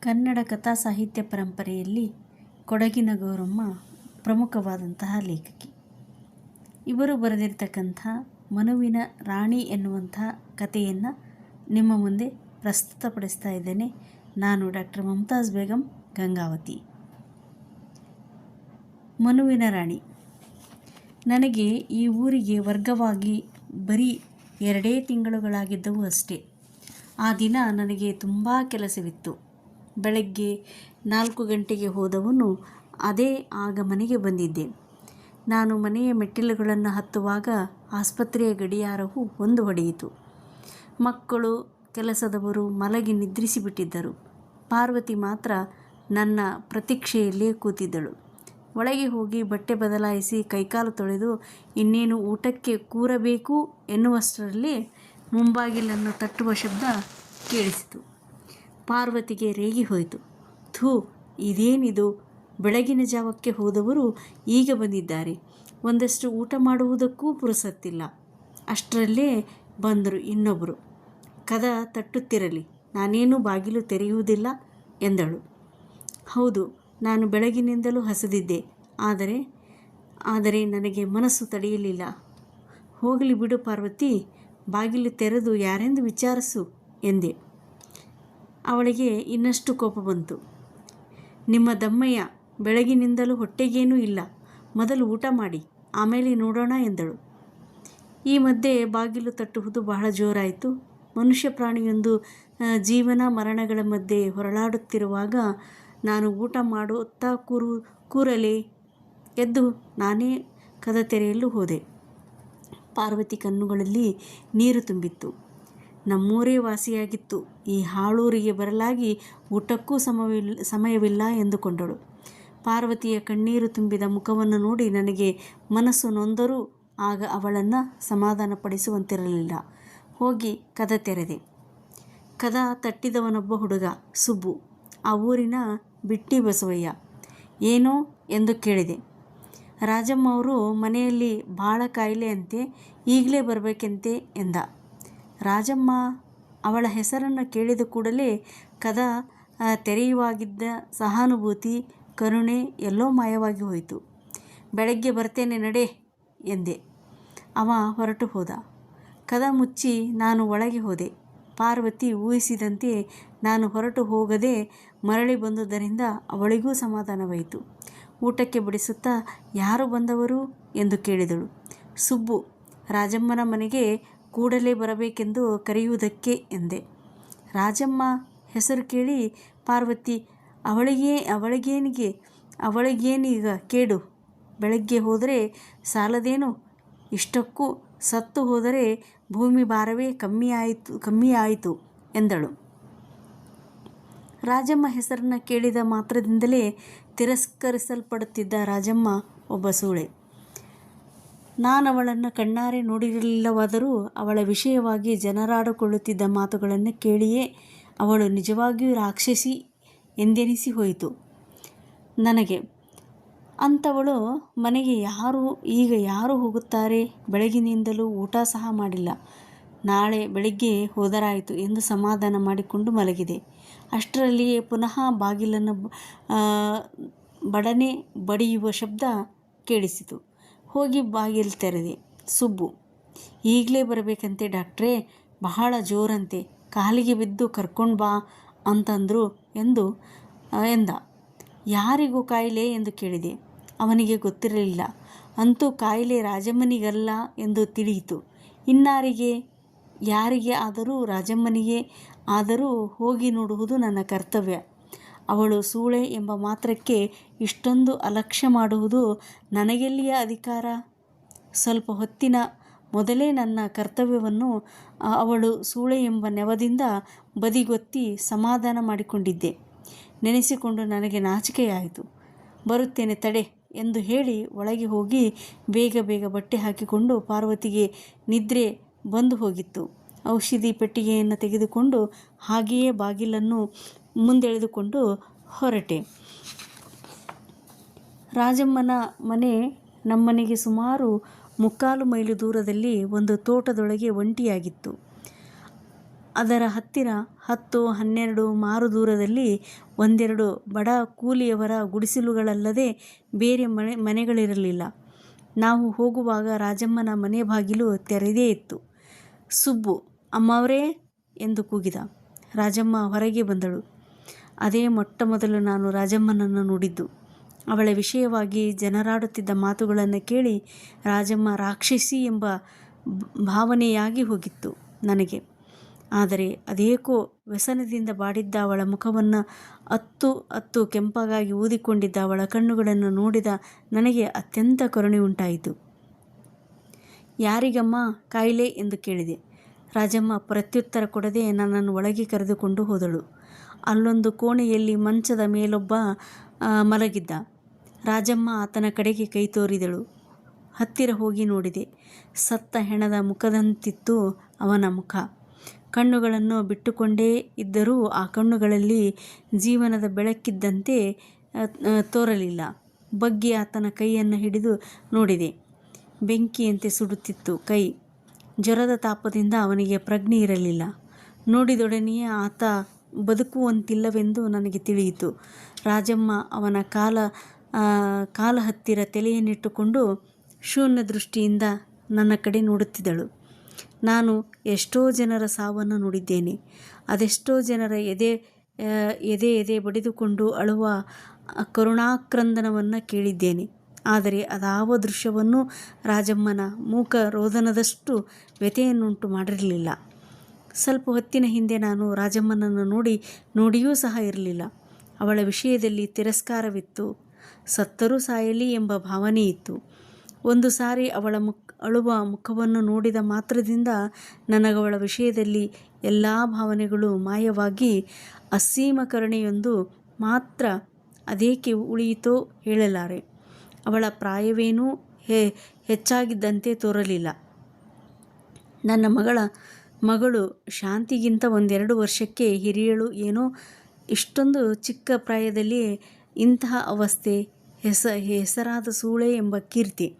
ಕನ್ನಡ ಕಥಾ ಸಾಹಿತ್ಯ ಪರಂಪರೆಯಲ್ಲಿ ಕೊಡಗಿನ ಗೌರಮ್ಮ ಪ್ರಮುಖವಾದಂತಹ ಲೇಖಕಿ. ಇವರು ಬರೆದಿರ್ತಕ್ಕಂಥ ಮನುವಿನ ರಾಣಿ ಎನ್ನುವಂತಹ ಕಥೆಯನ್ನು ನಿಮ್ಮ ಮುಂದೆ ಪ್ರಸ್ತುತಪಡಿಸ್ತಾ ಇದ್ದೇನೆ. ನಾನು ಡಾಕ್ಟರ್ ಮಮತಾಜ್ ಬೇಗಂ, ಗಂಗಾವತಿ. ಮನುವಿನ ರಾಣಿ. ನನಗೆ ಈ ಊರಿಗೆ ವರ್ಗವಾಗಿ ಬರೀ ಎರಡೇ ತಿಂಗಳುಗಳಾಗಿದ್ದವು ಅಷ್ಟೇ. ಆ ದಿನ ನನಗೆ ತುಂಬ ಕೆಲಸವಿತ್ತು. ಬೆಳಗ್ಗೆ ನಾಲ್ಕು ಗಂಟೆಗೆ ಹೋದವನು ಅದೇ ಆಗ ಮನೆಗೆ ಬಂದಿದ್ದೆ. ನಾನು ಮನೆಯ ಮೆಟ್ಟಿಲುಗಳನ್ನು ಹತ್ತುವಾಗ ಆಸ್ಪತ್ರೆಯ ಗಡಿಯಾರವು ಒಂದು ಹೊಡೆಯಿತು. ಮಕ್ಕಳು, ಕೆಲಸದವರು ಮಲಗಿ ನಿದ್ರಿಸಿಬಿಟ್ಟಿದ್ದರು. ಪಾರ್ವತಿ ಮಾತ್ರ ನನ್ನ ಪ್ರತೀಕ್ಷೆಯಲ್ಲಿಯೇ ಕೂತಿದ್ದಳು. ಒಳಗೆ ಹೋಗಿ ಬಟ್ಟೆ ಬದಲಾಯಿಸಿ ಕೈಕಾಲು ತೊಳೆದು, ಇನ್ನೇನು ಊಟಕ್ಕೆ ಕೂರಬೇಕು ಎನ್ನುವಷ್ಟರಲ್ಲಿ ಮುಂಬಾಗಿಲನ್ನು ತಟ್ಟುವ ಶಬ್ದ ಕೇಳಿಸಿತು. ಪಾರ್ವತಿಗೆ ರೇಗಿ ಹೋಯಿತು. ಥೂ, ಇದೇನಿದು? ಬೆಳಗಿನ ಜಾವಕ್ಕೆ ಹೋದವರು ಈಗ ಬಂದಿದ್ದಾರೆ. ಒಂದಷ್ಟು ಊಟ ಮಾಡುವುದಕ್ಕೂ ಪುರುಸತ್ತಿಲ್ಲ. ಅಷ್ಟರಲ್ಲೇ ಬಂದರು ಇನ್ನೊಬ್ಬರು. ಕದ ತಟ್ಟುತ್ತಿರಲಿ, ನಾನೇನು ಬಾಗಿಲು ತೆರೆಯುವುದಿಲ್ಲ ಎಂದಳು. ಹೌದು, ನಾನು ಬೆಳಗಿನಿಂದಲೂ ಹಸದಿದ್ದೆ. ಆದರೆ ಆದರೆ ನನಗೆ ಮನಸ್ಸು ತಡೆಯಲಿಲ್ಲ. ಹೋಗಲಿ ಬಿಡು ಪಾರ್ವತಿ, ಬಾಗಿಲು ತೆರೆದು ಯಾರೆಂದು ವಿಚಾರಿಸು ಎಂದೆ. ಅವಳಿಗೆ ಇನ್ನಷ್ಟು ಕೋಪ ಬಂತು. ನಿಮ್ಮ ದಮ್ಮಯ್ಯ ಬೆಳಗಿನಿಂದಲೂ ಹೊಟ್ಟೆಗೇನೂ ಇಲ್ಲ. ಮೊದಲು ಊಟ ಮಾಡಿ, ಆಮೇಲೆ ನೋಡೋಣ ಎಂದಳು. ಈ ಮಧ್ಯೆ ಬಾಗಿಲು ತಟ್ಟುವುದು ಬಹಳ ಜೋರಾಯಿತು. ಮನುಷ್ಯ ಪ್ರಾಣಿಯೊಂದು ಜೀವನ ಮರಣಗಳ ಮಧ್ಯೆ ಹೊರಳಾಡುತ್ತಿರುವಾಗ ನಾನು ಊಟ ಮಾಡುತ್ತಾ ಕೂರು, ಕೂರಲೇ ಎದ್ದು ನಾನೇ ಕದ ತೆರೆಯಲು ಹೋದೆ. ಪಾರ್ವತಿ ಕಣ್ಣುಗಳಲ್ಲಿ ನೀರು ತುಂಬಿತ್ತು. ನಮ್ಮೂರೇ ವಾಸಿಯಾಗಿತ್ತು. ಈ ಹಾಳೂರಿಗೆ ಬರಲಾಗಿ ಊಟಕ್ಕೂ ಸಮವಿಲ್, ಸಮಯವಿಲ್ಲ ಎಂದುಕೊಂಡಳು. ಪಾರ್ವತಿಯ ಕಣ್ಣೀರು ತುಂಬಿದ ಮುಖವನ್ನು ನೋಡಿ ನನಗೆ ಮನಸ್ಸು ನೊಂದರೂ ಆಗ ಅವಳನ್ನು ಸಮಾಧಾನಪಡಿಸುವಂತಿರಲಿಲ್ಲ. ಹೋಗಿ ಕದ ತೆರೆದೆ. ಕದ ತಟ್ಟಿದವನೊಬ್ಬ ಹುಡುಗ, ಸುಬ್ಬು. ಆ ಊರಿನ ಬಿಟ್ಟಿ ಬಸವಯ್ಯ. ಏನೋ ಎಂದು ಕೇಳಿದೆ. ರಾಜಮ್ಮ ಅವರು ಮನೆಯಲ್ಲಿ ಭಾಳ ಕಾಯಿಲೆ ಅಂತೆ ಈಗಲೇ ಬರಬೇಕಂತೆ ಎಂದ. ರಾಜಮ್ಮ ಅವಳ ಹೆಸರನ್ನು ಕೇಳಿದ ಕೂಡಲೇ ಕದ ತೆರೆಯುವಾಗಿದ್ದ ಸಹಾನುಭೂತಿ, ಕರುಣೆ ಎಲ್ಲೋ ಮಾಯವಾಗಿ ಹೋಯಿತು. ಬೆಳಗ್ಗೆ ಬರ್ತೇನೆ ನಡೆ ಎಂದೆ. ಅವ ಹೊರಟು ಹೋದ. ಕದ ಮುಚ್ಚಿ ನಾನು ಒಳಗೆ ಹೋದೆ. ಪಾರ್ವತಿ ಊಹಿಸಿದಂತೆ ನಾನು ಹೊರಟು ಹೋಗದೆ ಮರಳಿ ಬಂದುದರಿಂದ ಅವಳಿಗೂ ಸಮಾಧಾನವಾಯಿತು. ಊಟಕ್ಕೆ ಬಡಿಸುತ್ತಾ, ಯಾರು ಬಂದವರು? ಎಂದು ಕೇಳಿದಳು. ಸುಬ್ಬು. ರಾಜಮ್ಮನ ಮನೆಗೆ ಕೂಡಲೇ ಬರಬೇಕೆಂದು ಕರೆಯುವುದಕ್ಕೆ ಎಂದೆ. ರಾಜಮ್ಮ ಹೆಸರು ಕೇಳಿ, ಪಾರ್ವತಿ, ಅವಳಿಗೇ, ಅವಳಿಗೇನಿಗೆ, ಅವಳಿಗೇನೀಗ ಕೇಡು. ಬೆಳಗ್ಗೆ ಹೋದರೆ ಸಾಲದೇನು? ಇಷ್ಟಕ್ಕೂ ಸತ್ತು ಹೋದರೆ ಭೂಮಿ ಭಾರವೇ ಕಮ್ಮಿ ಆಯಿತು ಕಮ್ಮಿ ಆಯಿತು ಎಂದಳು. ರಾಜಮ್ಮ ಹೆಸರನ್ನು ಕೇಳಿದ ಮಾತ್ರದಿಂದಲೇ ತಿರಸ್ಕರಿಸಲ್ಪಡುತ್ತಿದ್ದ ರಾಜಮ್ಮ ಒಬ್ಬ ಸೂಳೆ. ನಾನವಳನ್ನು ಕಣ್ಣಾರೆ ನೋಡಿರಲಿಲ್ಲವಾದರೂ ಅವಳ ವಿಷಯವಾಗಿ ಜನರಾಡಿಕೊಳ್ಳುತ್ತಿದ್ದ ಮಾತುಗಳನ್ನು ಕೇಳಿಯೇ ಅವಳು ನಿಜವಾಗಿಯೂ ರಾಕ್ಷಸಿ ಎಂದೆನಿಸಿ ಹೋಯಿತು. ನನಗೆ, ಅಂಥವಳು ಮನೆಗೆ ಯಾರು, ಈಗ ಯಾರು ಹೋಗುತ್ತಾರೆ? ಬೆಳಗಿನಿಂದಲೂ ಊಟ ಸಹ ಮಾಡಿಲ್ಲ. ನಾಳೆ ಬೆಳಿಗ್ಗೆ ಹೋದರಾಯಿತು ಎಂದು ಸಮಾಧಾನ ಮಾಡಿಕೊಂಡು ಮಲಗಿದೆ. ಅಷ್ಟರಲ್ಲಿಯೇ ಪುನಃ ಬಾಗಿಲನ್ನು ಬಡನೆ ಬಡಿಯುವ ಶಬ್ದ ಕೇಳಿಸಿತು. ಹೋಗಿ ಬಾಗಿಲು ತೆರೆದೆ, ಸುಬ್ಬು, ಈಗಲೇ ಬರಬೇಕಂತೆ ಡಾಕ್ಟ್ರೇ, ಬಹಳ ಜೋರಂತೆ, ಕಾಲಿಗೆ ಬಿದ್ದು ಕರ್ಕೊಂಡು ಬಾ ಅಂತಂದರು ಎಂದು ಎಂದ. ಯಾರಿಗೂ ಕಾಯಿಲೆ ಎಂದು ಕೇಳಿದೆ. ಅವನಿಗೆ ಗೊತ್ತಿರಲಿಲ್ಲ. ಅಂತೂ ಕಾಯಿಲೆ ರಾಜಮ್ಮನಿಗಲ್ಲ ಎಂದು ತಿಳಿಯಿತು. ಇನ್ನಾರಿಗೆ, ಯಾರಿಗೆ ಆದರೂ ರಾಜಮ್ಮನಿಗೆ ಆದರೂ ಹೋಗಿ ನೋಡುವುದು ನನ್ನ ಕರ್ತವ್ಯ. ಅವಳು ಸೂಳೆ ಎಂಬ ಮಾತ್ರಕ್ಕೆ ಇಷ್ಟೊಂದು ಅಲಕ್ಷ್ಯ ಮಾಡುವುದು ನನಗೆಲ್ಲಿಯ ಅಧಿಕಾರ? ಸ್ವಲ್ಪ ಹೊತ್ತಿನ ಮೊದಲೇ ನನ್ನ ಕರ್ತವ್ಯವನ್ನು ಅವಳು ಸೂಳೆ ಎಂಬ ನೆವದಿಂದ ಬದಿಗೊತ್ತಿ ಸಮಾಧಾನ ಮಾಡಿಕೊಂಡಿದ್ದೆ. ನೆನೆಸಿಕೊಂಡು ನನಗೆ ನಾಚಿಕೆಯಾಯಿತು. ಬರುತ್ತೇನೆ ತಡೆ ಎಂದು ಹೇಳಿ ಒಳಗೆ ಹೋಗಿ ಬೇಗ ಬೇಗ ಬಟ್ಟೆ ಹಾಕಿಕೊಂಡು ಪಾರ್ವತಿಗೆ ನಿದ್ರೆ ಬಂದು ಹೋಗಿತ್ತು. ಔಷಧಿ ಪೆಟ್ಟಿಗೆಯನ್ನು ತೆಗೆದುಕೊಂಡು ಹಾಗೆಯೇ ಬಾಗಿಲನ್ನು ಮುಂದೆಳೆದುಕೊಂಡು ಹೊರಟೆ. ರಾಜಮ್ಮನ ಮನೆ ನಮ್ಮನೆಗೆ ಸುಮಾರು ಮುಕ್ಕಾಲು ಮೈಲು ದೂರದಲ್ಲಿ ಒಂದು ತೋಟದೊಳಗೆ ಒಂಟಿಯಾಗಿತ್ತು. ಅದರ ಹತ್ತಿರ ಹತ್ತು, ಹನ್ನೆರಡು ಮಾರು ದೂರದಲ್ಲಿ ಒಂದೆರಡು ಬಡ ಕೂಲಿಯವರ ಗುಡಿಸಲುಗಳಲ್ಲದೆ ಬೇರೆ ಮನೆ, ಮನೆಗಳಿರಲಿಲ್ಲ. ನಾವು ಹೋಗುವಾಗ ರಾಜಮ್ಮನ ಮನೆ ಬಾಗಿಲು ತೆರೆದೇ ಇತ್ತು. ಸುಬ್ಬು, ಅಮ್ಮವರೇ? ಎಂದು ಕೂಗಿದ. ರಾಜಮ್ಮ ಹೊರಗೆ ಬಂದಳು. ಅದೇ ಮೊಟ್ಟ ಮೊದಲು ನಾನು ರಾಜಮ್ಮನನ್ನು ನೋಡಿದ್ದು. ಅವಳ ವಿಷಯವಾಗಿ ಜನರಾಡುತ್ತಿದ್ದ ಮಾತುಗಳನ್ನು ಕೇಳಿ ರಾಜಮ್ಮ ರಾಕ್ಷಸಿ ಎಂಬ ಭಾವನೆಯಾಗಿ ಹೋಗಿತ್ತು ನನಗೆ. ಆದರೆ ಅದೇಕೋ ವ್ಯಸನದಿಂದ ಬಾಡಿದ್ದ ಅವಳ ಮುಖವನ್ನು ಅತ್ತು ಅತ್ತು ಕೆಂಪಾಗಿ ಊದಿಕೊಂಡಿದ್ದ ಅವಳ ಕಣ್ಣುಗಳನ್ನು ನೋಡಿದ ನನಗೆ ಅತ್ಯಂತ ಕರುಣೆ ಉಂಟಾಯಿತು. ಯಾರಿಗಮ್ಮ ಕಾಯಿಲೆ ಎಂದು ಕೇಳಿದೆ. ರಾಜಮ್ಮ ಪ್ರತ್ಯುತ್ತರ ಕೊಡದೆ ನನ್ನನ್ನು ಒಳಗೆ ಕರೆದುಕೊಂಡು ಹೋದಳು. ಅಲ್ಲೊಂದು ಕೋಣೆಯಲ್ಲಿ ಮಂಚದ ಮೇಲೊಬ್ಬ ಮಲಗಿದ್ದ. ರಾಜಮ್ಮ ಆತನ ಕಡೆಗೆ ಕೈ ತೋರಿದಳು. ಹತ್ತಿರ ಹೋಗಿ ನೋಡಿದೆ. ಸತ್ತ ಹೆಣದ ಮುಖದಂತಿತ್ತು ಅವನ ಮುಖ. ಕಣ್ಣುಗಳನ್ನು ಬಿಟ್ಟುಕೊಂಡೇ ಇದ್ದರೂ ಆ ಕಣ್ಣುಗಳಲ್ಲಿ ಜೀವನದ ಬೆಳಕಿದ್ದಂತೆ ತೋರಲಿಲ್ಲ. ಬಗ್ಗಿ ಆತನ ಕೈಯನ್ನು ಹಿಡಿದು ನೋಡಿದೆ. ಬೆಂಕಿಯಂತೆ ಸುಡುತ್ತಿತ್ತು ಕೈ. ಜ್ವರದ ತಾಪದಿಂದ ಅವನಿಗೆ ಪ್ರಜ್ಞೆ ಇರಲಿಲ್ಲ. ನೋಡಿದೊಡನೆಯೇ ಆತ ಬದುಕುವಂತಿಲ್ಲವೆಂದು ನನಗೆ ತಿಳಿಯಿತು. ರಾಜಮ್ಮ ಅವನ ಕಾಲ ಕಾಲ ಹತ್ತಿರ ತಲೆಯನ್ನಿಟ್ಟುಕೊಂಡು ಶೂನ್ಯ ದೃಷ್ಟಿಯಿಂದ ನನ್ನ ಕಡೆ ನೋಡುತ್ತಿದ್ದಳು. ನಾನು ಎಷ್ಟೋ ಜನರ ಸಾವನ್ನು ನೋಡಿದ್ದೇನೆ. ಅದೆಷ್ಟೋ ಜನರ ಎದೆ ಎದೆ ಎದೆ ಬಡಿದುಕೊಂಡು ಅಳುವ ಕರುಣಾಕ್ರಂದನವನ್ನು ಕೇಳಿದ್ದೇನೆ. ಆದರೆ ಅದಾವ ದೃಶ್ಯವನ್ನು ರಾಜಮ್ಮನ ಮೂಕ ರೋದನದಷ್ಟು ವ್ಯಥೆಯನ್ನುಂಟು ಮಾಡಿರಲಿಲ್ಲ. ಸ್ವಲ್ಪ ಹೊತ್ತಿನ ಹಿಂದೆ ನಾನು ರಾಜಮ್ಮನನ್ನು ನೋಡಿ, ನೋಡಿಯೂ ಸಹ ಇರಲಿಲ್ಲ. ಅವಳ ವಿಷಯದಲ್ಲಿ ತಿರಸ್ಕಾರವಿತ್ತು. ಸತ್ತರೂ ಸಾಯಲಿ ಎಂಬ ಭಾವನೆ ಇತ್ತು. ಒಂದು ಸಾರಿ ಅವಳ ಮುಖ, ಅಳುವ ಮುಖವನ್ನು ನೋಡಿದ ಮಾತ್ರದಿಂದ ನನಗವಳ ವಿಷಯದಲ್ಲಿ ಎಲ್ಲ ಭಾವನೆಗಳು ಮಾಯವಾಗಿ ಅಸೀಮ ಕರುಣೆಯೊಂದು ಮಾತ್ರ ಅದೇಕೆ ಉಳಿಯಿತೋ ಹೇಳಲಾರೆ. ಅವಳ ಪ್ರಾಯವೇನೂ ಹೆ, ಹೆಚ್ಚಾಗಿದ್ದಂತೆ ತೋರಲಿಲ್ಲ. ನನ್ನ ಮಗಳ ಮಗಳು ಶಾಂತಿಗಿಂತ ಒಂದೆರಡು ವರ್ಷಕ್ಕೆ ಹಿರಿಯಳು ಏನೋ ಇಷ್ಟೊಂದು ಚಿಕ್ಕ ಪ್ರಾಯದಲ್ಲಿ ಇಂತಹ ಅವಸ್ಥೆ, ಹೆಸ, ಹೆಸರಾದ ಸೂಳೆ ಎಂಬ ಕೀರ್ತಿ.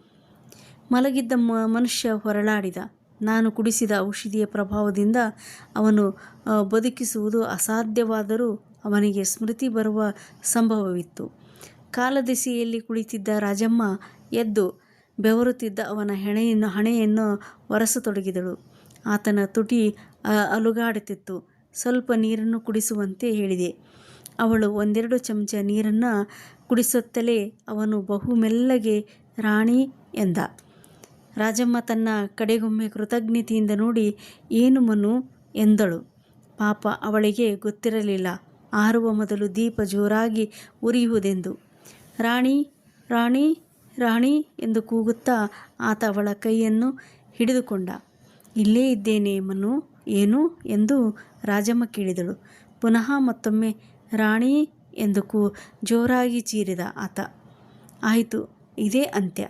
ಮಲಗಿದ್ದ ಮನುಷ್ಯ ಹೊರಳಾಡಿದ. ನಾನು ಕುಡಿಸಿದ ಔಷಧಿಯ ಪ್ರಭಾವದಿಂದ ಅವನು ಬದುಕಿಸುವುದು ಅಸಾಧ್ಯವಾದರೂ ಅವನಿಗೆ ಸ್ಮೃತಿ ಬರುವ ಸಂಭವವಿತ್ತು. ಕಾಲದೆಸೆಯಲ್ಲಿ ಕುಳಿತಿದ್ದ ರಾಜಮ್ಮ ಎದ್ದು ಬೆವರುತ್ತಿದ್ದ ಅವನ ಹೆಣೆಯನ್ನು, ಹಣೆಯನ್ನು ಒರೆಸತೊಡಗಿದಳು. ಆತನ ತುಟಿ ಅಲುಗಾಡುತ್ತಿತ್ತು. ಸ್ವಲ್ಪ ನೀರನ್ನು ಕುಡಿಸುವಂತೆ ಹೇಳಿದೆ. ಅವಳು ಒಂದೆರಡು ಚಮಚ ನೀರನ್ನು ಕುಡಿಸುತ್ತಲೇ ಅವನು ಬಹು ಮೆಲ್ಲಗೆ ರಾಣಿ ಎಂದ. ರಾಜಮ್ಮ ತನ್ನ ಕಡೆಗೊಮ್ಮೆ ಕೃತಜ್ಞತೆಯಿಂದ ನೋಡಿ, ಏನು ಮನು? ಎಂದಳು. ಪಾಪ ಅವಳಿಗೆ ಗೊತ್ತಿರಲಿಲ್ಲ. ಆರುವ ಮೊದಲು ದೀಪ ಜೋರಾಗಿ ಉರಿಯುವುದೆಂದು. ರಾಣಿ ರಾಣಿ ರಾಣಿ ಎಂದು ಕೂಗುತ್ತಾ ಆತ ಅವಳ ಕೈಯನ್ನು ಹಿಡಿದುಕೊಂಡ. ಇಲ್ಲೇ ಇದ್ದೇನೆ ಮನು, ಏನು ಎಂದು ರಾಜಮ್ಮ ಕೇಳಿದಳು. ಪುನಃ ಮತ್ತೊಮ್ಮೆ, ರಾಣಿ ಎಂದು ಕೂ ಜೋರಾಗಿ ಚೀರಿದ ಆತ. ಆಯಿತು, ಇದೇ ಅಂತ್ಯ.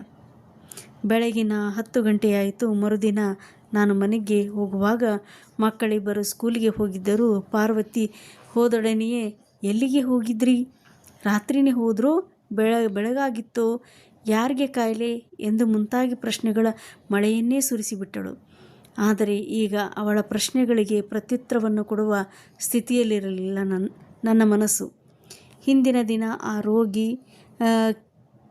ಬೆಳಗಿನ ಹತ್ತು ಗಂಟೆಯಾಯಿತು. ಮರುದಿನ ನಾನು ಮನೆಗೆ ಹೋಗುವಾಗ ಮಕ್ಕಳಿಬ್ಬರು ಸ್ಕೂಲಿಗೆ ಹೋಗಿದ್ದರೂ ಪಾರ್ವತಿ ಹೋದೊಡನೆಯೇ, ಎಲ್ಲಿಗೆ ಹೋಗಿದ್ರಿ? ರಾತ್ರಿನೇ ಹೋದರೂ? ಬೆಳ, ಬೆಳಗಾಗಿತ್ತೋ? ಯಾರಿಗೆ ಕಾಯಿಲೆ? ಎಂದು ಮುಂತಾಗಿ ಪ್ರಶ್ನೆಗಳ ಮಳೆಯನ್ನೇ ಸುರಿಸಿಬಿಟ್ಟಳು. ಆದರೆ ಈಗ ಅವಳ ಪ್ರಶ್ನೆಗಳಿಗೆ ಪ್ರತ್ಯುತ್ತರವನ್ನು ಕೊಡುವ ಸ್ಥಿತಿಯಲ್ಲಿರಲಿಲ್ಲ ನನ್ನ ನನ್ನ ಮನಸ್ಸು. ಹಿಂದಿನ ದಿನ ಆ ರೋಗಿ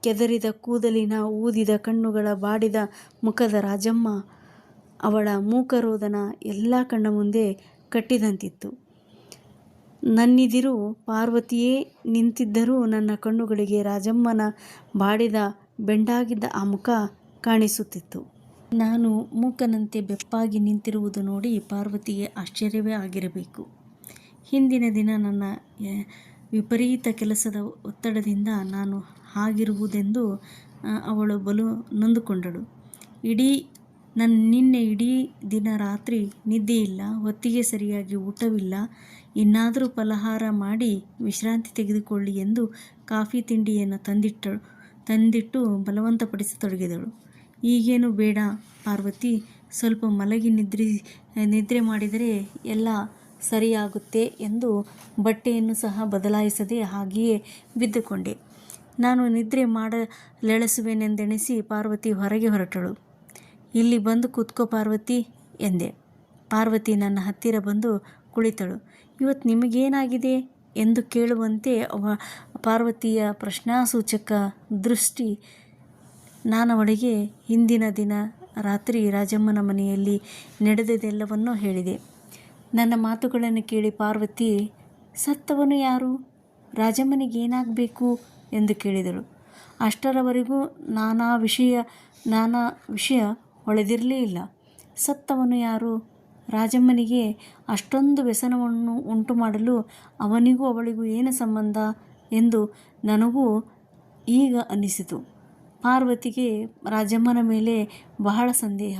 ಕೆದರಿದ ಕೂದಲಿನ ಊದಿದ ಕಣ್ಣುಗಳ ಬಾಡಿದ ಮುಖದ ರಾಜಮ್ಮ ಅವಳ ಮೂಕರೋದನ ಎಲ್ಲ ಕಣ್ಣ ಮುಂದೆ ಕಟ್ಟಿದಂತಿತ್ತು. ನನ್ನಿದಿರು ಪಾರ್ವತಿಯೇ ನಿಂತಿದ್ದರೂ ನನ್ನ ಕಣ್ಣುಗಳಿಗೆ ರಾಜಮ್ಮನ ಬಾಡಿದ ಬೆಂಡಾಗಿದ್ದ ಆ ಮುಖ ಕಾಣಿಸುತ್ತಿತ್ತು. ನಾನು ಮೂಕನಂತೆ ಬೆಪ್ಪಾಗಿ ನಿಂತಿರುವುದು ನೋಡಿ ಪಾರ್ವತಿಗೆ ಆಶ್ಚರ್ಯವೇ ಆಗಿರಬೇಕು. ಹಿಂದಿನ ದಿನ ನನ್ನ ವಿಪರೀತ ಕೆಲಸದ ಒತ್ತಡದಿಂದ ನಾನು ಹಾಗಿರುವುದೆಂದು ಅವಳು ಬಲು ನೊಂದುಕೊಂಡಳು. ಇಡೀ ನನ್ನ ನಿನ್ನೆ ಇಡೀ ದಿನ ರಾತ್ರಿ ನಿದ್ದೆಯಿಲ್ಲ, ಹೊತ್ತಿಗೆ ಸರಿಯಾಗಿ ಊಟವಿಲ್ಲ, ಇನ್ನಾದರೂ ಫಲಹಾರ ಮಾಡಿ ವಿಶ್ರಾಂತಿ ತೆಗೆದುಕೊಳ್ಳಿ ಎಂದು ಕಾಫಿ ತಿಂಡಿಯನ್ನು ತಂದಿಟ್ಟು ತಂದಿಟ್ಟು ಬಲವಂತಪಡಿಸತೊಡಗಿದಳು. ಈಗೇನು ಬೇಡ ಪಾರ್ವತಿ. ಸ್ವಲ್ಪ ಮಲಗಿ ನಿದ್ರೆ ನಿದ್ರೆ ಮಾಡಿದರೆ ಎಲ್ಲ ಸರಿಯಾಗುತ್ತೆ ಎಂದು ಬಟ್ಟೆಯನ್ನು ಸಹ ಬದಲಾಯಿಸದೆ ಹಾಗೆಯೇ ಬಿದ್ದುಕೊಂಡೆ. ನಾನು ನಿದ್ರೆ ಮಾಡಲೆಳೆಸುವೆನೆಂದೆಣಿಸಿ ಪಾರ್ವತಿ ಹೊರಗೆ ಹೊರಟಳು. ಇಲ್ಲಿ ಬಂದು ಕೂತ್ಕೋ ಪಾರ್ವತಿ ಎಂದೆ. ಪಾರ್ವತಿ ನನ್ನ ಹತ್ತಿರ ಬಂದು ಕುಳಿತಳು. ಇವತ್ತು ನಿಮಗೇನಾಗಿದೆ ಎಂದು ಕೇಳುವಂತೆ ಪಾರ್ವತಿಯ ಪ್ರಶ್ನಾಸೂಚಕ ದೃಷ್ಟಿ ನಾನವಳಿಗೆ ಹಿಂದಿನ ದಿನ ರಾತ್ರಿ ರಾಜಮ್ಮನ ಮನೆಯಲ್ಲಿ ನಡೆದದೆಲ್ಲವನ್ನೂ ಹೇಳಿದೆ. ನನ್ನ ಮಾತುಗಳನ್ನು ಕೇಳಿ ಪಾರ್ವತಿ, ಸತ್ತವನು ಯಾರು? ರಾಜಮ್ಮನಿಗೇನಾಗಬೇಕು ಎಂದು ಕೇಳಿದಳು. ಅಷ್ಟರವರೆಗೂ ನಾನಾ ವಿಷಯ ನಾನಾ ವಿಷಯ ಹೊಳೆದಿರಲೇ ಇಲ್ಲ. ಸತ್ತವನು ಯಾರು? ರಾಜಮ್ಮನಿಗೆ ಅಷ್ಟೊಂದು ವ್ಯಸನವನ್ನು ಉಂಟು ಮಾಡಲು ಅವನಿಗೂ ಅವಳಿಗೂ ಏನು ಸಂಬಂಧ? ಎಂದು ನನಗೂ ಈಗ ಅನ್ನಿಸಿತು ಪಾರ್ವತಿಗೆ ರಾಜಮ್ಮನ ಮೇಲೆ ಬಹಳ ಸಂದೇಹ.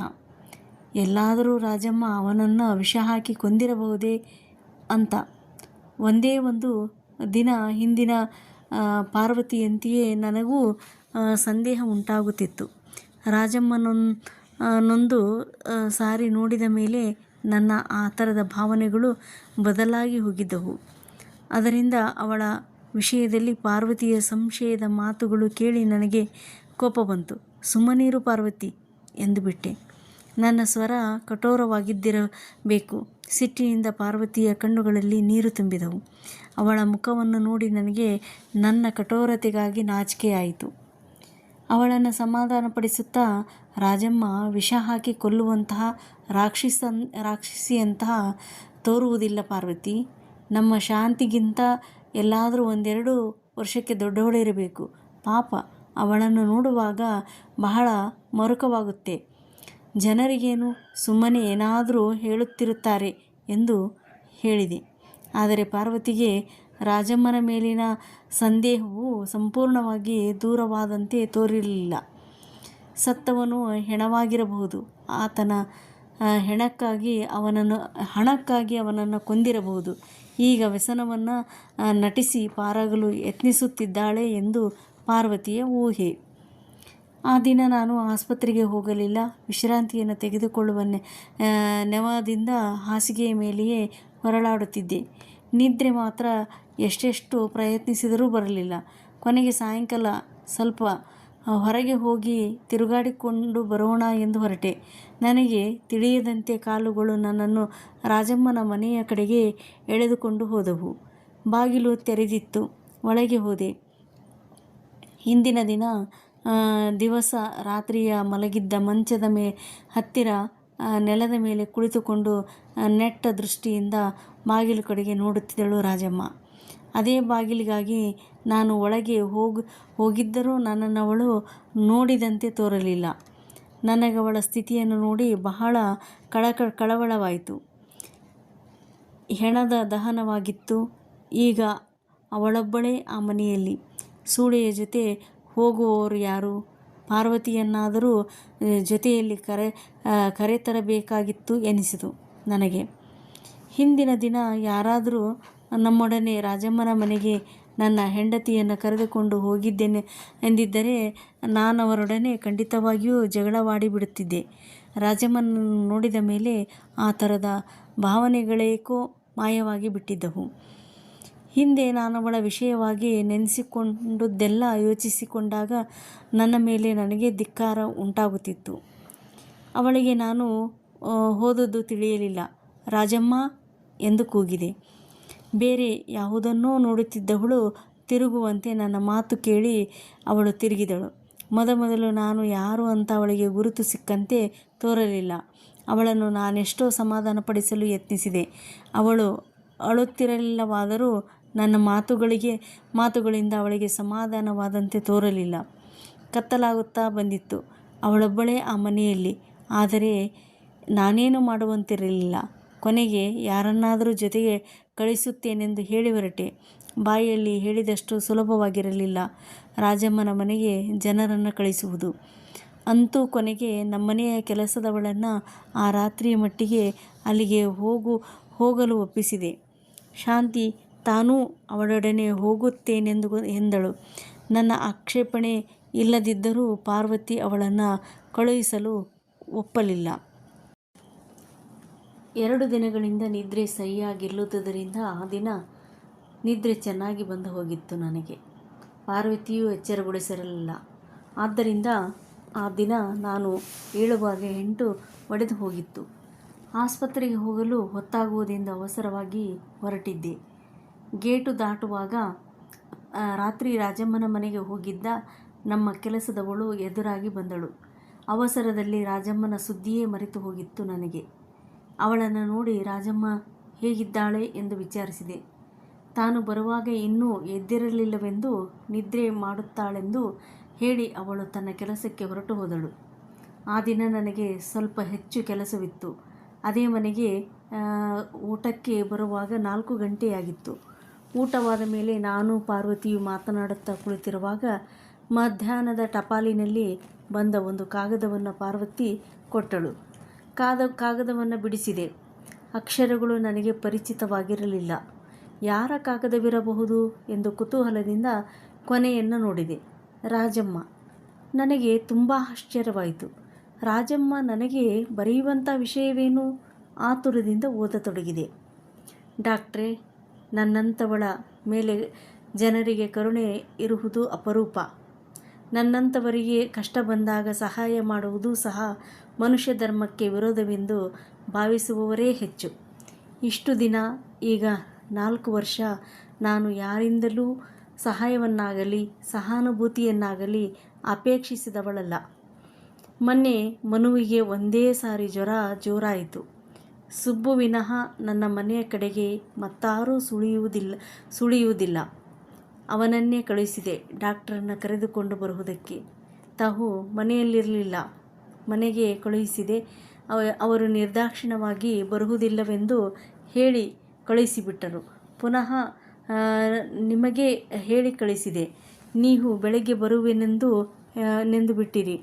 ಎಲ್ಲಾದರೂ ರಾಜಮ್ಮ ಅವನನ್ನು ವಿಷ ಹಾಕಿ ಕೊಂದಿರಬಹುದೇ ಅಂತ. ಒಂದೇ ಒಂದು ದಿನ ಹಿಂದಿನ ಪಾರ್ವತಿಯಂತೆಯೇ ನನಗೂ ಸಂದೇಹ ಉಂಟಾಗುತ್ತಿತ್ತು. ರಾಜಮ್ಮನೊಂದು ನೊಂದು ಸಾರಿ ನೋಡಿದ ಮೇಲೆ ನನ್ನ ಆ ಥರದ ಭಾವನೆಗಳು ಬದಲಾಗಿ ಹೋಗಿದ್ದವು. ಅದರಿಂದ ಅವಳ ವಿಷಯದಲ್ಲಿ ಪಾರ್ವತಿಯ ಸಂಶಯದ ಮಾತುಗಳು ಕೇಳಿ ನನಗೆ ಕೋಪ ಬಂತು. ಸುಮ್ಮನೀರು ಪಾರ್ವತಿ ಎಂದು ಬಿಟ್ಟೆ. ನನ್ನ ಸ್ವರ ಕಠೋರವಾಗಿದ್ದಿರಬೇಕು. ಸಿಟ್ಟಿನಿಂದ ಪಾರ್ವತಿಯ ಕಣ್ಣುಗಳಲ್ಲಿ ನೀರು ತುಂಬಿದವು. ಅವಳ ಮುಖವನ್ನು ನೋಡಿ ನನಗೆ ನನ್ನ ಕಠೋರತೆಗಾಗಿ ನಾಚಿಕೆಯಾಯಿತು. ಅವಳನ್ನು ಸಮಾಧಾನಪಡಿಸುತ್ತಾ ರಾಜಮ್ಮ ವಿಷ ಹಾಕಿ ಕೊಲ್ಲುವಂತಹ ರಾಕ್ಷಸ ರಾಕ್ಷಸಿಯಂತಹ ತೋರುವುದಿಲ್ಲ ಪಾರ್ವತಿ. ನಮ್ಮ ಶಾಂತಿಗಿಂತ ಎಲ್ಲಾದರೂ ಒಂದೆರಡು ವರ್ಷಕ್ಕೆ ದೊಡ್ಡವಳಿರಬೇಕು. ಪಾಪ ಅವಳನ್ನು ನೋಡುವಾಗ ಬಹಳ ಮರುಕವಾಗುತ್ತೆ. ಜನರಿಗೇನು ಸುಮ್ಮನೆ ಏನಾದರೂ ಹೇಳುತ್ತಿರುತ್ತಾರೆ ಎಂದು ಹೇಳಿದೆ. ಆದರೆ ಪಾರ್ವತಿಗೆ ರಾಜಮ್ಮನ ಮೇಲಿನ ಸಂದೇಹವು ಸಂಪೂರ್ಣವಾಗಿ ದೂರವಾದಂತೆ ತೋರಿರಲಿಲ್ಲ. ಸತ್ತವನು ಹೆಣವಾಗಿರಬಹುದು. ಆತನ ಹೆಣಕ್ಕಾಗಿ ಅವನನ್ನು, ಹಣಕ್ಕಾಗಿ ಅವನನ್ನು ಕೊಂದಿರಬಹುದು. ಈಗ ವ್ಯಸನವನ್ನು ನಟಿಸಿ ಪಾರಾಗಲು ಯತ್ನಿಸುತ್ತಿದ್ದಾಳೆ ಎಂದು ಪಾರ್ವತಿಯ ಊಹೆ. ಆ ದಿನ ನಾನು ಆಸ್ಪತ್ರೆಗೆ ಹೋಗಲಿಲ್ಲ. ವಿಶ್ರಾಂತಿಯನ್ನು ತೆಗೆದುಕೊಳ್ಳುವ ನೆವದಿಂದ ಹಾಸಿಗೆಯ ಮೇಲೆಯೇ ಹೊರಳಾಡುತ್ತಿದ್ದೆ. ನಿದ್ರೆ ಮಾತ್ರ ಎಷ್ಟೆಷ್ಟು ಪ್ರಯತ್ನಿಸಿದರೂ ಬರಲಿಲ್ಲ. ಕೊನೆಗೆ ಸಾಯಂಕಾಲ ಸ್ವಲ್ಪ ಹೊರಗೆ ಹೋಗಿ ತಿರುಗಾಡಿಕೊಂಡು ಬರೋಣ ಎಂದು ಹೊರಟೆ. ನನಗೆ ತಿಳಿಯದಂತೆ ಕಾಲುಗಳು ನನ್ನನ್ನು ರಾಜಮ್ಮನ ಮನೆಯ ಕಡೆಗೆ ಎಳೆದುಕೊಂಡು ಹೋದವು. ಬಾಗಿಲು ತೆರೆದಿತ್ತು. ಒಳಗೆ ಹೋದೆ. ಹಿಂದಿನ ದಿನ ದಿವಸ ರಾತ್ರಿಯ ಮಲಗಿದ್ದ ಮಂಚದ ಮೇ, ಹತ್ತಿರ ನೆಲದ ಮೇಲೆ ಕುಳಿತುಕೊಂಡು ನೆಟ್ಟ ದೃಷ್ಟಿಯಿಂದ ಬಾಗಿಲು ಕಡೆಗೆ ನೋಡುತ್ತಿದ್ದಳು ರಾಜಮ್ಮ. ಅದೇ ಬಾಗಿಲಿಗಾಗಿ ನಾನು ಒಳಗೆ ಹೋಗಿ, ಹೋಗಿದ್ದರೂ ನನ್ನನ್ನು ನೋಡಿದಂತೆ ತೋರಲಿಲ್ಲ. ನನಗೆ ಅವಳ ಸ್ಥಿತಿಯನ್ನು ನೋಡಿ ಬಹಳ ಕಳಕ, ಕಳವಳವಾಯಿತು. ಹೆಣದ ದಹನವಾಗಿತ್ತು. ಈಗ ಅವಳೊಬ್ಬಳೇ ಆ ಮನೆಯಲ್ಲಿ. ಸೂಳೆಯ ಜೊತೆ ಹೋಗುವವರು ಯಾರು? ಪಾರ್ವತಿಯನ್ನಾದರೂ ಜೊತೆಯಲ್ಲಿ ಕರೆ ಕರೆತರಬೇಕಾಗಿತ್ತು ಎನಿಸಿತು ನನಗೆ. ಹಿಂದಿನ ದಿನ ಯಾರಾದರೂ ನಮ್ಮೊಡನೆ ರಾಜಮ್ಮನ ಮನೆಗೆ ನನ್ನ ಹೆಂಡತಿಯನ್ನು ಕರೆದುಕೊಂಡು ಹೋಗಿದ್ದೇನೆ ಎಂದಿದ್ದರೆ ನಾನು ಅವರೊಡನೆ ಖಂಡಿತವಾಗಿಯೂ ಜಗಳವಾಡಿ ಬಿಡುತ್ತಿದ್ದೆ. ರಾಜಮ್ಮನ ನೋಡಿದ ಮೇಲೆ ಆ ಥರದ ಭಾವನೆಗಳೇಕೋ ಮಾಯವಾಗಿ ಬಿಟ್ಟಿದ್ದವು. ಹಿಂದೆ ನಾನು ಅವಳ ವಿಷಯವಾಗಿ ನೆನೆಸಿಕೊಂಡದ್ದೆಲ್ಲ ಯೋಚಿಸಿಕೊಂಡಾಗ ನನ್ನ ಮೇಲೆ ನನಗೆ ಧಿಕ್ಕಾರ ಉಂಟಾಗುತ್ತಿತ್ತು. ಅವಳಿಗೆ ನಾನು ಹೋದದ್ದು ತಿಳಿಯಲಿಲ್ಲ. ರಾಜಮ್ಮ, ಎಂದು ಕೂಗಿದೆ. ಬೇರೆ ಯಾವುದನ್ನೋ ನೋಡುತ್ತಿದ್ದವಳು ತಿರುಗುವಂತೆ ನನ್ನ ಮಾತು ಕೇಳಿ ಅವಳು ತಿರುಗಿದಳು. ಮೊದಮೊದಲು ನಾನು ಯಾರು ಅಂತ ಅವಳಿಗೆ ಗುರುತು ಸಿಕ್ಕಂತೆ ತೋರಲಿಲ್ಲ. ಅವಳನ್ನು ನಾನೆಷ್ಟೋ ಸಮಾಧಾನಪಡಿಸಲು ಯತ್ನಿಸಿದೆ. ಅವಳು ಅಳುತ್ತಿರಲಿಲ್ಲವಾದರೂ ನನ್ನ ಮಾತುಗಳಿಗೆ, ಮಾತುಗಳಿಂದ ಅವಳಿಗೆ ಸಮಾಧಾನವಾದಂತೆ ತೋರಲಿಲ್ಲ. ಕತ್ತಲಾಗುತ್ತಾ ಬಂದಿತ್ತು. ಅವಳೊಬ್ಬಳೇ ಆ ಮನೆಯಲ್ಲಿ. ಆದರೆ ನಾನೇನು ಮಾಡುವಂತಿರಲಿಲ್ಲ. ಕೊನೆಗೆ ಯಾರನ್ನಾದರೂ ಜೊತೆಗೆ ಕಳಿಸುತ್ತೇನೆಂದು ಹೇಳಿ ಹೊರಟೆ. ಬಾಯಿಯಲ್ಲಿ ಹೇಳಿದಷ್ಟು ಸುಲಭವಾಗಿರಲಿಲ್ಲ. ರಾಜಮ್ಮನ ಮನೆಗೆ ಜನರನ್ನು ಕಳಿಸುವುದು. ಅಂತೂ ಕೊನೆಗೆ ನಮ್ಮನೆಯ ಕೆಲಸದವಳನ್ನು ಆ ರಾತ್ರಿಯ ಮಟ್ಟಿಗೆ ಅಲ್ಲಿಗೆ ಹೋಗು, ಹೋಗಲು ಒಪ್ಪಿಸಿದೆ. ಶಾಂತಿ ತಾನೂ ಅವಳೊಡನೆ ಹೋಗುತ್ತೇನೆಂದು ಎಂದಳು. ನನ್ನ ಆಕ್ಷೇಪಣೆ ಇಲ್ಲದಿದ್ದರೂ ಪಾರ್ವತಿ ಅವಳನ್ನು ಕಳುಹಿಸಲು ಒಪ್ಪಲಿಲ್ಲ. ಎರಡು ದಿನಗಳಿಂದ ನಿದ್ರೆ ಸರಿಯಾಗಿಲ್ಲದುದರಿಂದ ಆ ದಿನ ನಿದ್ರೆ ಚೆನ್ನಾಗಿ ಬಂದು ಹೋಗಿತ್ತು ನನಗೆ. ಪಾರ್ವತಿಯೂ ಎಚ್ಚರಗೊಳಿಸಿರಲಿಲ್ಲ. ಆದ್ದರಿಂದ ಆ ದಿನ ನಾನು ಏಳುವಾಗ ಎಂಟು ಒಡೆದು ಹೋಗಿತ್ತು. ಆಸ್ಪತ್ರೆಗೆ ಹೋಗಲು ಹೊತ್ತಾಗುವುದೆಂದು ಅವಸರವಾಗಿ ಹೊರಟಿದ್ದೆ. ಗೇಟು ದಾಟುವಾಗ ರಾತ್ರಿ ರಾಜಮ್ಮನ ಮನೆಗೆ ಹೋಗಿದ್ದ ನಮ್ಮ ಕೆಲಸದವಳು ಎದುರಾಗಿ ಬಂದಳು. ಅವಸರದಲ್ಲಿ ರಾಜಮ್ಮನ ಸುದ್ದಿಯೇ ಮರೆತು ಹೋಗಿತ್ತು ನನಗೆ. ಅವಳನ್ನು ನೋಡಿ ರಾಜಮ್ಮ ಹೇಗಿದ್ದಾಳೆ ಎಂದು ವಿಚಾರಿಸಿದೆ. ತಾನು ಬರುವಾಗ ಇನ್ನೂ ಎದ್ದಿರಲಿಲ್ಲವೆಂದು ನಿದ್ರೆ ಮಾಡುತ್ತಾಳೆಂದು ಹೇಳಿ ಅವಳು ತನ್ನ ಕೆಲಸಕ್ಕೆ ಹೊರಟು ಹೋದಳು. ಆ ದಿನ ನನಗೆ ಸ್ವಲ್ಪ ಹೆಚ್ಚು ಕೆಲಸವಿತ್ತು. ಅದೇ ಮನೆಗೆ ಊಟಕ್ಕೆ ಬರುವಾಗ ನಾಲ್ಕು ಗಂಟೆಯಾಗಿತ್ತು. ಊಟವಾದ ಮೇಲೆ ನಾನು ಪಾರ್ವತಿಯು ಮಾತನಾಡುತ್ತಾ ಕುಳಿತಿರುವಾಗ ಮಧ್ಯಾಹ್ನದ ಟಪಾಲಿನಲ್ಲಿ ಬಂದ ಒಂದು ಕಾಗದವನ್ನು ಪಾರ್ವತಿ ಕೊಟ್ಟಳು. ಕಾದ, ಕಾಗದವನ್ನು ಬಿಡಿಸಿದೆ. ಅಕ್ಷರಗಳು ನನಗೆ ಪರಿಚಿತವಾಗಿರಲಿಲ್ಲ. ಯಾರ ಕಾಗದವಿರಬಹುದು ಎಂದು ಕುತೂಹಲದಿಂದ ಕೊನೆಯನ್ನು ನೋಡಿದೆ. ರಾಜಮ್ಮ, ನನಗೆ ತುಂಬ ಆಶ್ಚರ್ಯವಾಯಿತು. ರಾಜಮ್ಮ, ನನಗೆ ಬರೆಯುವಂಥ ವಿಷಯವೇನು? ಆತುರದಿಂದ ಓದತೊಡಗಿದೆ. ಡಾಕ್ಟ್ರೇ ನನ್ನಂಥವಳ ಮೇಲೆ ಜನರಿಗೆ ಕರುಣೆ ಇರುವುದು ಅಪರೂಪ. ನನ್ನಂಥವರಿಗೆ ಕಷ್ಟ ಬಂದಾಗ ಸಹಾಯ ಮಾಡುವುದು ಸಹ ಮನುಷ್ಯ ಧರ್ಮಕ್ಕೆ ವಿರೋಧವೆಂದು ಭಾವಿಸುವವರೇ ಹೆಚ್ಚು. ಇಷ್ಟು ದಿನ, ಈಗ ನಾಲ್ಕು ವರ್ಷ, ನಾನು ಯಾರಿಂದಲೂ ಸಹಾಯವನ್ನಾಗಲಿ, ಸಹಾನುಭೂತಿಯನ್ನಾಗಲಿ ಅಪೇಕ್ಷಿಸಿದವಳಲ್ಲ. ಮೊನ್ನೆ ಮನುವಿಗೆ ಒಂದೇ ಸಾರಿ ಜ್ವರ ಜೋರಾಯಿತು. ಸುಬ್ಬು ವಿನಃ ನನ್ನ ಮನೆಯ ಕಡೆಗೆ ಮತ್ತಾರೂ ಸುಳಿಯುವುದಿಲ್ಲ ಸುಳಿಯುವುದಿಲ್ಲ. ಅವನನ್ನೇ ಕಳುಹಿಸಿದೆ ಡಾಕ್ಟರನ್ನು ಕರೆದುಕೊಂಡು ಬರುವುದಕ್ಕೆ. ತಾವು ಮನೆಯಲ್ಲಿರಲಿಲ್ಲ. ಮನೆಗೆ ಕಳುಹಿಸಿದೆ ಅವರು ನಿರ್ದಾಕ್ಷಿಣವಾಗಿ ಬರುವುದಿಲ್ಲವೆಂದು ಹೇಳಿ ಕಳುಹಿಸಿಬಿಟ್ಟರು. ಪುನಃ ನಿಮಗೆ ಹೇಳಿ ಕಳಿಸಿದೆ ನೀವು ಬೆಳಗ್ಗೆ ಬರುವೆನೆಂದು ಆ, ನೆಂದು ಬಿಟ್ಟಿರಿ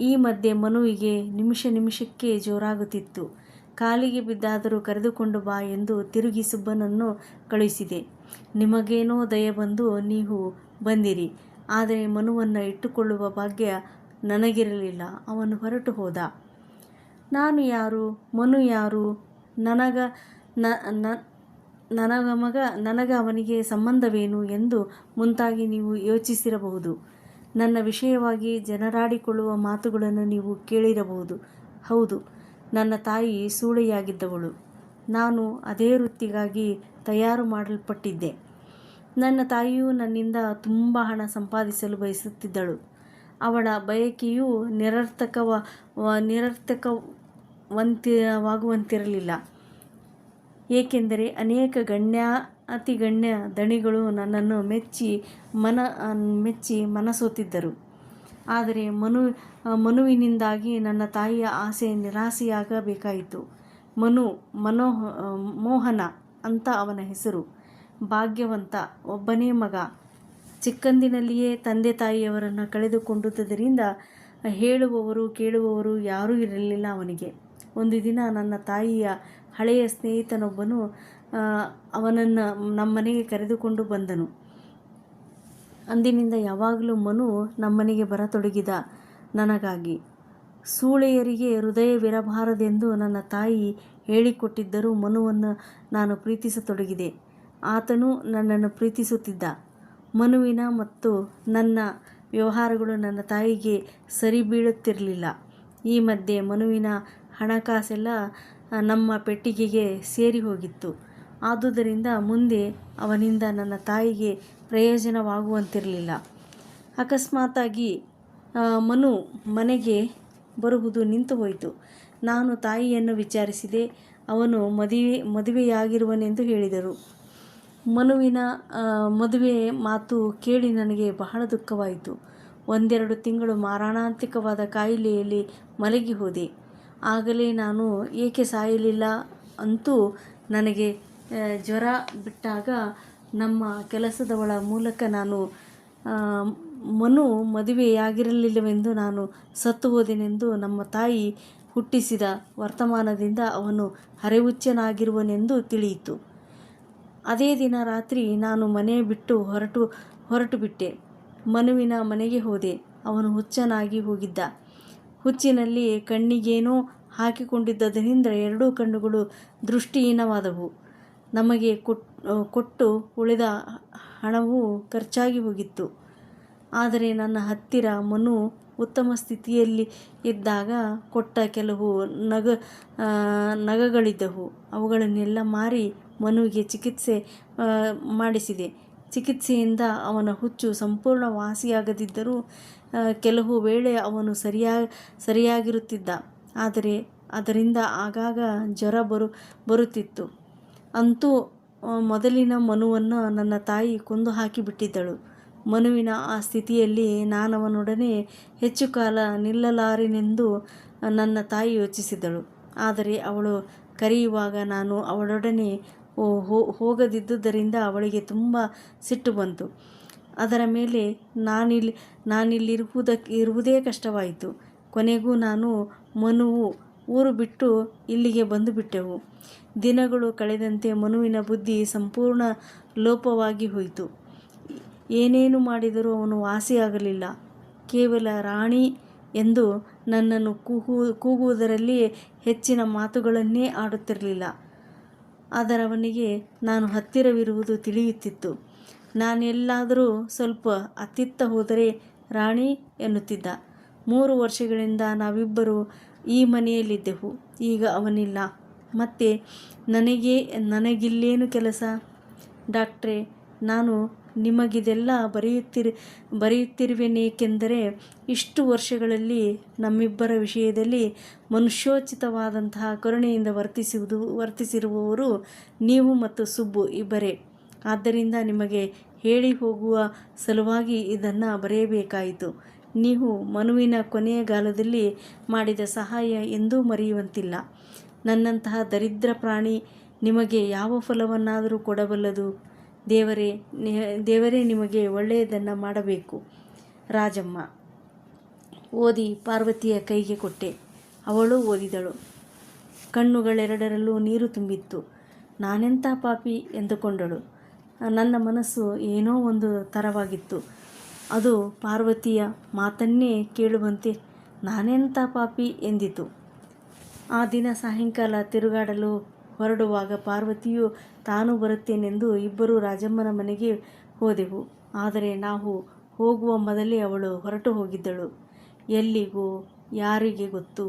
ಈ ಮಧ್ಯೆ ಮನುವಿಗೆ ನಿಮಿಷ ನಿಮಿಷಕ್ಕೆ ಜೋರಾಗುತ್ತಿತ್ತು. ಕಾಲಿಗೆ ಬಿದ್ದಾದರೂ ಕರೆದುಕೊಂಡು ಬಾ ಎಂದು ತಿರುಗಿ ಸುಬ್ಬನನ್ನು ಕಳುಹಿಸಿದೆ. ನಿಮಗೇನೋ ದಯ ಬಂದು ನೀವು ಬಂದಿರಿ. ಆದರೆ ಮನುವನ್ನು ಇಟ್ಟುಕೊಳ್ಳುವ ಭಾಗ್ಯ ನನಗಿರಲಿಲ್ಲ. ಅವನು ಹೊರಟು ಹೋದ. ನಾನು ಯಾರು? ಮನು ಯಾರು? ನನಗ ನನಗ ಮಗ, ನನಗ ಅವನಿಗೆ ಸಂಬಂಧವೇನು ಎಂದು ಮುಂತಾಗಿ ನೀವು ಯೋಚಿಸಿರಬಹುದು. ನನ್ನ ವಿಷಯವಾಗಿ ಜನರಾಡಿಕೊಳ್ಳುವ ಮಾತುಗಳನ್ನು ನೀವು ಕೇಳಿರಬಹುದು. ಹೌದು. ನನ್ನ ತಾಯಿ ಸೂಳೆಯಾಗಿದ್ದವಳು. ನಾನು ಅದೇ ವೃತ್ತಿಗಾಗಿ ತಯಾರು ಮಾಡಲ್ಪಟ್ಟಿದ್ದೆ. ನನ್ನ ತಾಯಿಯು ನನ್ನಿಂದ ತುಂಬ ಹಣ ಸಂಪಾದಿಸಲು ಬಯಸುತ್ತಿದ್ದಳು. ಅವಳ ಬಯಕೆಯು ನಿರರ್ಥಕವ ವ- ನಿರರ್ಥಕವಂತಿವಾಗುವಂತಿರಲಿಲ್ಲ ಏಕೆಂದರೆ ಅನೇಕ ಗಣ್ಯ ಅತಿ ಗಣ್ಯ ದಣಿಗಳು ನನ್ನನ್ನು ಮೆಚ್ಚಿ ಮನ, ಮೆಚ್ಚಿ ಮನಸೋತಿದ್ದರು. ಆದರೆ ಮನು, ಮನುವಿನಿಂದಾಗಿ ನನ್ನ ತಾಯಿಯ ಆಸೆ ನಿರಾಸೆಯಾಗಬೇಕಾಯಿತು. ಮನು ಮನೋಹ ಮೋಹನ ಅಂತ ಅವನ ಹೆಸರು. ಭಾಗ್ಯವಂತ, ಒಬ್ಬನೇ ಮಗ. ಚಿಕ್ಕಂದಿನಲ್ಲಿಯೇ ತಂದೆ ತಾಯಿಯವರನ್ನು ಕಳೆದುಕೊಂಡುದರಿಂದ ಹೇಳುವವರು, ಕೇಳುವವರು ಯಾರೂ ಇರಲಿಲ್ಲ ಅವನಿಗೆ. ಒಂದು ದಿನ ನನ್ನ ತಾಯಿಯ ಹಳೆಯ ಸ್ನೇಹಿತನೊಬ್ಬನು ಅವನನ್ನು ನಮ್ಮನೆಗೆ ಕರೆದುಕೊಂಡು ಬಂದನು. ಅಂದಿನಿಂದ ಯಾವಾಗಲೂ ಮನು ನಮ್ಮನೆಗೆ ಬರತೊಡಗಿದ ನನಗಾಗಿ. ಸೂಳೆಯರಿಗೆ ಹೃದಯವಿರಬಾರದೆಂದು ನನ್ನ ತಾಯಿ ಹೇಳಿಕೊಟ್ಟಿದ್ದರೂ ಮನುವನ್ನು ನಾನು ಪ್ರೀತಿಸತೊಡಗಿದೆ. ಆತನು ನನ್ನನ್ನು ಪ್ರೀತಿಸುತ್ತಿದ್ದ. ಮನುವಿನ ಮತ್ತು ನನ್ನ ವ್ಯವಹಾರಗಳು ನನ್ನ ತಾಯಿಗೆ ಸರಿ ಬೀಳುತ್ತಿರಲಿಲ್ಲ ಈ ಮಧ್ಯೆ ಮನುವಿನ ಹಣಕಾಸೆಲ್ಲ ನಮ್ಮ ಪೆಟ್ಟಿಗೆಗೆ ಸೇರಿ ಹೋಗಿತ್ತು ಆದುದರಿಂದ ಮುಂದೆ ಅವನಿಂದ ನನ್ನ ತಾಯಿಗೆ ಪ್ರಯೋಜನವಾಗುವಂತಿರಲಿಲ್ಲ. ಅಕಸ್ಮಾತಾಗಿ ಮನು ಮನೆಗೆ ಬರುವುದು ನಿಂತು ಹೋಯಿತು ನಾನು ತಾಯಿಯನ್ನು ವಿಚಾರಿಸಿದೆ, ಅವನು ಮದುವೆ, ಮದುವೆಯಾಗಿರುವನೆಂದು ಹೇಳಿದರು. ಮನುವಿನ ಮದುವೆ ಮಾತು ಕೇಳಿ ನನಗೆ ಬಹಳ ದುಃಖವಾಯಿತು. ಒಂದೆರಡು ತಿಂಗಳು ಮಾರಣಾಂತಿಕವಾದ ಕಾಯಿಲೆಯಲ್ಲಿ ಮಲಗಿ ಹೋದೆ. ಆಗಲೇ ನಾನು ಏಕೆ ಸಾಯಲಿಲ್ಲ ಅಂತೂ ನನಗೆ ಜ್ವರ ಬಿಟ್ಟಾಗ ನಮ್ಮ ಕೆಲಸದವಳ ಮೂಲಕ ನಾನು ಮನು ಮದುವೆಯಾಗಿರಲಿಲ್ಲವೆಂದು ನಾನು ಸತ್ತು ಹೋದೆನೆಂದು ನಮ್ಮ ತಾಯಿ ಹುಟ್ಟಿಸಿದ ವರ್ತಮಾನದಿಂದ ಅವನು ಹರೆಹುಚ್ಚನಾಗಿರುವನೆಂದು ತಿಳಿಯಿತು. ಅದೇ ದಿನ ರಾತ್ರಿ ನಾನು ಮನೆ ಬಿಟ್ಟು ಹೊರಟು ಹೊರಟು ಬಿಟ್ಟೆ. ಮನುವಿನ ಮನೆಗೆ ಹೋದೆ. ಅವನು ಹುಚ್ಚನಾಗಿ ಹೋಗಿದ್ದ. ಹುಚ್ಚಿನಲ್ಲಿ ಕಣ್ಣಿಗೇನೋ ಹಾಕಿಕೊಂಡಿದ್ದರಿಂದ ಎರಡೂ ಕಣ್ಣುಗಳು ದೃಷ್ಟಿಹೀನವಾದವು. ನಮಗೆ ಕೊಟ್ ಕೊಟ್ಟು ಉಳಿದ ಹಣವು ಖರ್ಚಾಗಿ ಹೋಗಿತ್ತು. ಆದರೆ ನನ್ನ ಹತ್ತಿರ ಮನು ಉತ್ತಮ ಸ್ಥಿತಿಯಲ್ಲಿ ಇದ್ದಾಗ ಕೊಟ್ಟ ಕೆಲವು ನಗ ನಗಗಳಿದ್ದವು. ಅವುಗಳನ್ನೆಲ್ಲ ಮಾರಿ ಮನುವಿಗೆ ಚಿಕಿತ್ಸೆ ಮಾಡಿಸಿದೆ. ಚಿಕಿತ್ಸೆಯಿಂದ ಅವನ ಹುಚ್ಚು ಸಂಪೂರ್ಣ ವಾಸಿಯಾಗದಿದ್ದರೂ ಕೆಲವು ವೇಳೆ ಅವನು ಸರಿಯಾ, ಸರಿಯಾಗಿರುತ್ತಿದ್ದ. ಆದರೆ ಅದರಿಂದ ಆಗಾಗ ಜ್ವರ ಬರು, ಬರುತ್ತಿತ್ತು. ಅಂತೂ ಮೊದಲಿನ ಮನುವನ್ನು ನನ್ನ ತಾಯಿ ಕೊಂದು ಹಾಕಿಬಿಟ್ಟಿದ್ದಳು. ಮನುವಿನ ಆ ಸ್ಥಿತಿಯಲ್ಲಿ ನಾನವನೊಡನೆ ಹೆಚ್ಚು ಕಾಲ ನಿಲ್ಲಲಾರೆನೆಂದು ನನ್ನ ತಾಯಿ ಯೋಚಿಸಿದಳು ಆದರೆ ಅವಳು ಕರೆಯುವಾಗ ನಾನು ಅವಳೊಡನೆ ಹೋಗದಿದ್ದುದರಿಂದ ಅವಳಿಗೆ ತುಂಬ ಸಿಟ್ಟು ಬಂತು. ಅದರ ಮೇಲೆ ನಾನಿಲ್ಲಿ ನಾನಿಲ್ಲಿರುವುದಕ್ಕೆ ಇರುವುದೇ ಕಷ್ಟವಾಯಿತು. ಕೊನೆಗೂ ನಾನು ಮನುವು ಊರು ಬಿಟ್ಟು ಇಲ್ಲಿಗೆ ಬಂದುಬಿಟ್ಟೆವು. ದಿನಗಳು ಕಳೆದಂತೆ ಮನುವಿನ ಬುದ್ಧಿ ಸಂಪೂರ್ಣ ಲೋಪವಾಗಿ ಹೋಯಿತು. ಏನೇನು ಮಾಡಿದರೂ ಅವನು ವಾಸಿಯಾಗಲಿಲ್ಲ. ಕೇವಲ ರಾಣಿ ಎಂದು ನನ್ನನ್ನು ಕೂಗು, ಕೂಗುವುದರಲ್ಲಿ ಹೆಚ್ಚಿನ ಮಾತುಗಳನ್ನೇ ಆಡುತ್ತಿರಲಿಲ್ಲ. ಅದರವನಿಗೆ ನಾನು ಹತ್ತಿರವಿರುವುದು ತಿಳಿಯುತ್ತಿತ್ತು. ನಾನೆಲ್ಲಾದರೂ ಸ್ವಲ್ಪ ಅತ್ತಿತ್ತ ಹೋದರೆ ರಾಣಿ ಎನ್ನುತ್ತಿದ್ದ. ಮೂರು ವರ್ಷಗಳಿಂದ ನಾವಿಬ್ಬರು ಈ ಮನೆಯಲ್ಲಿದ್ದೆವು. ಈಗ ಅವನಿಲ್ಲ. ಮತ್ತೆ ನನಗೆ, ನನಗಿಲ್ಲೇನು ಕೆಲಸ? ಡಾಕ್ಟ್ರೆ, ನಾನು ನಿಮಗಿದೆಲ್ಲ ಬರೆಯುತ್ತಿರ್, ಬರೆಯುತ್ತಿರುವೆನೇಕೆಂದರೆ ಇಷ್ಟು ವರ್ಷಗಳಲ್ಲಿ ನಮ್ಮಿಬ್ಬರ ವಿಷಯದಲ್ಲಿ ಮನುಷ್ಯೋಚಿತವಾದಂತಹ ಕರುಣೆಯಿಂದ ವರ್ತಿಸುವುದು, ವರ್ತಿಸಿರುವವರು ನೀವು ಮತ್ತು ಸುಬ್ಬು ಇಬ್ಬರೇ. ಆದ್ದರಿಂದ ನಿಮಗೆ ಹೇಳಿ ಹೋಗುವ ಸಲುವಾಗಿ ಇದನ್ನು ಬರೆಯಬೇಕಾಯಿತು. ನೀವು ಮನುವಿನ ಕೊನೆಯ ಕಾಲದಲ್ಲಿ ಮಾಡಿದ ಸಹಾಯ ಎಂದೂ ಮರೆಯುವಂತಿಲ್ಲ. ನನ್ನಂತಹ ದರಿದ್ರ ಪ್ರಾಣಿ ನಿಮಗೆ ಯಾವ ಫಲವನ್ನಾದರೂ ಕೊಡಬಲ್ಲದು. ದೇವರೇ ದೇವರೇ ನಿಮಗೆ ಒಳ್ಳೆಯದನ್ನು ಮಾಡಬೇಕು. ರಾಜಮ್ಮ, ಓದಿ ಪಾರ್ವತಿಯ ಕೈಗೆ ಕೊಟ್ಟೆ. ಅವಳು ಓದಿದಳು. ಕಣ್ಣುಗಳೆರಡರಲ್ಲೂ ನೀರು ತುಂಬಿತ್ತು. ನಾನೆಂಥ ಪಾಪಿ ಎಂದುಕೊಂಡಳು. ನನ್ನ ಮನಸ್ಸು ಏನೋ ಒಂದು ತರವಾಗಿತ್ತು. ಅದು ಪಾರ್ವತಿಯ ಮಾತನ್ನೇ ಕೇಳುವಂತೆ ನಾನೆಂಥ ಪಾಪಿ ಎಂದಿತು. ಆ ದಿನ ಸಾಯಂಕಾಲ ತಿರುಗಾಡಲು ಹೊರಡುವಾಗ ಪಾರ್ವತಿಯು ತಾನು ಬರುತ್ತೇನೆಂದು ಇಬ್ಬರು ರಾಜಮ್ಮನ ಮನೆಗೆ ಹೋದೆವು. ಆದರೆ ನಾವು ಹೋಗುವ ಮೊದಲೇ ಅವಳು ಹೊರಟು ಹೋಗಿದ್ದಳು. ಎಲ್ಲಿಗೂ, ಯಾರಿಗೆ ಗೊತ್ತು?